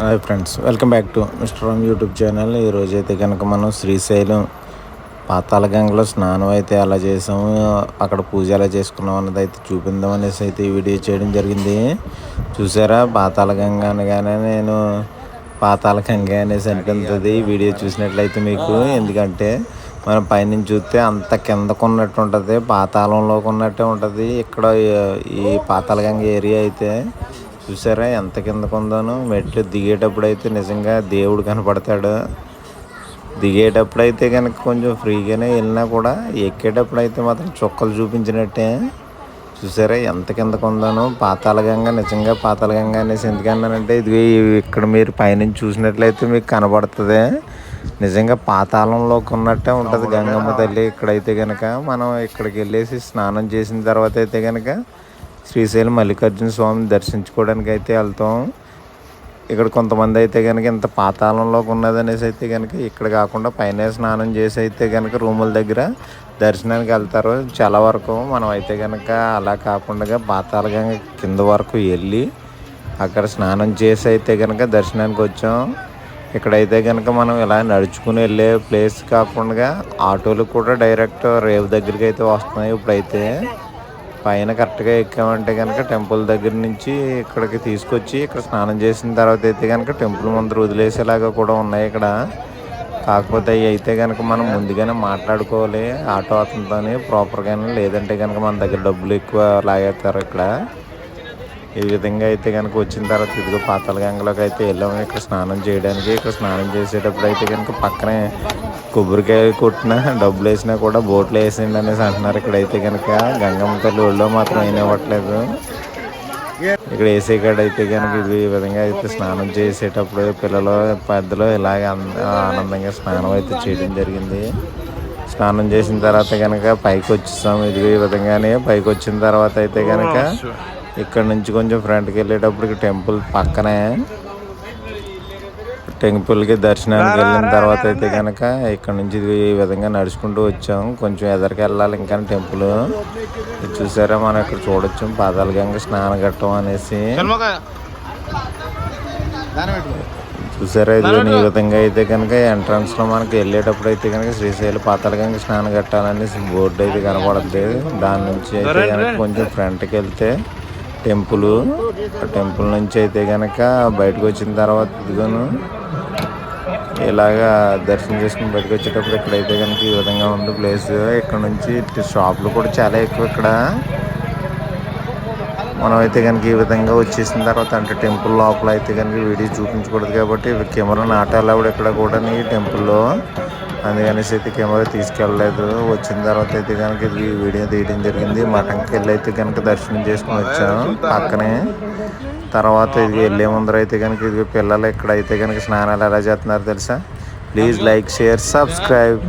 Hi friends welcome back to mister Ram YouTube channel ఈరోజు అయితే కనుక మనం శ్రీశైలం పాతాల గంగలో స్నానం అయితే అలా చేసాము అక్కడ పూజ ఎలా చేసుకున్నాం అన్నది అయితే చూపిందాం అనేసి అయితే ఈ వీడియో చేయడం జరిగింది. చూసారా? పాతాల గంగ అనగానే నేను పాతాల గంగ అనేసి అనిపించింది వీడియో చూసినట్లయితే మీకు ఎందుకంటే మనం పైనుంచి చూస్తే అంత కిందకు ఉన్నట్టు ఉంటుంది పాతాళంలోకి ఉన్నట్టే ఉంటుంది. ఇక్కడ ఈ పాతాళగంగ ఏరియా అయితే చూసారా? ఎంత కిందకు ఉందోను మెట్లు దిగేటప్పుడు అయితే నిజంగా దేవుడు కనపడతాడు. దిగేటప్పుడు అయితే కనుక కొంచెం ఫ్రీగానే వెళ్ళినా కూడా ఎక్కేటప్పుడు అయితే మాత్రం చుక్కలు చూపించినట్టే. చూసారా? ఎంత కిందకు ఉందాను పాతాళగంగా నిజంగా పాతాళగంగా అనేసి ఎందుకన్నానంటే ఇది ఇక్కడ మీరు పైనుంచి చూసినట్లయితే మీకు కనబడుతుంది. నిజంగా పాతాళంలోకి ఉన్నట్టే ఉంటుంది గంగమ్మ తల్లి. ఇక్కడైతే కనుక మనం ఇక్కడికి వెళ్ళేసి స్నానం చేసిన తర్వాత అయితే కనుక శ్రీశైలం మల్లికార్జున స్వామిని దర్శించుకోవడానికి అయితే వెళ్తాం. ఇక్కడ కొంతమంది అయితే కనుక ఇంత పాతాళంలోకి ఉన్నదనేసి అయితే కనుక ఇక్కడ కాకుండా పైన స్నానం చేసి అయితే కనుక రూముల దగ్గర దర్శనానికి వెళ్తారు. చాలా వరకు మనం అయితే కనుక అలా కాకుండా పాతాళగంగ కింద వరకు వెళ్ళి అక్కడ స్నానం చేసి అయితే కనుక దర్శనానికి వచ్చాం. ఇక్కడైతే కనుక మనం ఇలా నడుచుకుని వెళ్ళే ప్లేస్ కాకుండా ఆటోలు కూడా డైరెక్ట్ రేవు దగ్గరికి అయితే వస్తున్నాయి. ఇప్పుడైతే పైన కరెక్ట్గా ఎక్కామంటే కనుక టెంపుల్ దగ్గర నుంచి ఇక్కడికి తీసుకొచ్చి ఇక్కడ స్నానం చేసిన తర్వాత అయితే కనుక టెంపుల్ ముందు వదిలేసేలాగా కూడా ఉన్నాయి ఇక్కడ. కాకపోతే అవి అయితే కనుక మనం ముందుగానే మాట్లాడుకోవాలి. ఆటో అతనితో ప్రాపర్గానే లేదంటే కనుక మన దగ్గర డబ్బులు ఎక్కువ లాగేస్తారు ఇక్కడ. ఈ విధంగా అయితే కనుక వచ్చిన తర్వాత ఇదిగో పాతాల గంగలోకి అయితే వెళ్ళాము. ఇక్కడ స్నానం చేయడానికి ఇక్కడ స్నానం చేసేటప్పుడు అయితే కనుక పక్కనే కొబ్బరికాయ కొట్టిన డబ్బులు వేసినా కూడా బోట్లు వేసిండి అనేసి అంటున్నారు. ఇక్కడైతే కనుక గంగమ్మ తల్లి ఒళ్ళో మాత్రం అయినా ఇవ్వట్లేదు ఇక్కడ వేసే కాడ అయితే కనుక ఇది ఈ విధంగా అయితే స్నానం చేసేటప్పుడు పిల్లలు పెద్దలు ఇలాగ ఆనందంగా స్నానం అయితే చేయడం జరిగింది. స్నానం చేసిన తర్వాత కనుక పైకి వచ్చేసాము ఇది ఈ విధంగానే పైకి వచ్చిన తర్వాత అయితే కనుక ఇక్కడ నుంచి కొంచెం ఫ్రంట్కి వెళ్ళేటప్పటికి టెంపుల్ పక్కనే టెంపుల్కి దర్శనానికి వెళ్ళిన తర్వాత అయితే కనుక ఇక్కడ నుంచి ఈ విధంగా నడుచుకుంటూ వచ్చాం. కొంచెం ఎదరికి వెళ్ళాలి ఇంకా టెంపుల్ చూసారా మనం ఇక్కడ చూడొచ్చు. పాదాల గంగ స్నానం ఘట్టం అనేసి. చూసారా ఇది ఈ విధంగా అయితే కనుక ఎంట్రన్స్లో మనకి వెళ్ళేటప్పుడు అయితే కనుక శ్రీశైలం పాతాల గంగ స్నానం కట్టాలనేసి బోర్డు అయితే కనపడద్ది దాని నుంచి అయితే కనుక కొంచెం ఫ్రంట్కి వెళ్తే టెంపుల్. టెంపుల్ నుంచి అయితే కనుక బయటకు వచ్చిన తర్వాత ఇదిగోను ఇలాగా దర్శనం చేసుకుని బయటకు వచ్చేటప్పుడు ఇక్కడైతే కనుక ఈ విధంగా ఉంది ప్లేస్. ఇక్కడ నుంచి షాపులు కూడా చాలా ఎక్కువ ఇక్కడ. మనం అయితే కనుక ఈ విధంగా వచ్చేసిన తర్వాత అంటే టెంపుల్ లోపల అయితే కనుక వీడియో చూపించకూడదు కాబట్టి కెమెరా నాటాలి. ఆవిడ ఇక్కడ కూడా ఈ టెంపుల్లో అందుకనేసి అయితే కెమెరా తీసుకెళ్ళలేదు. వచ్చిన తర్వాత అయితే కనుక ఇది వీడియో తీయడం జరిగింది. మఠంకి వెళ్ళి అయితే కనుక దర్శనం చేసుకుని వచ్చాము పక్కనే. తర్వాత ఇది వెళ్ళే ముందర అయితే కనుక ఇది పిల్లలు ఇక్కడ అయితే కనుక స్నానాలు ఎలా చేస్తున్నారో తెలుసా? Please like share subscribe.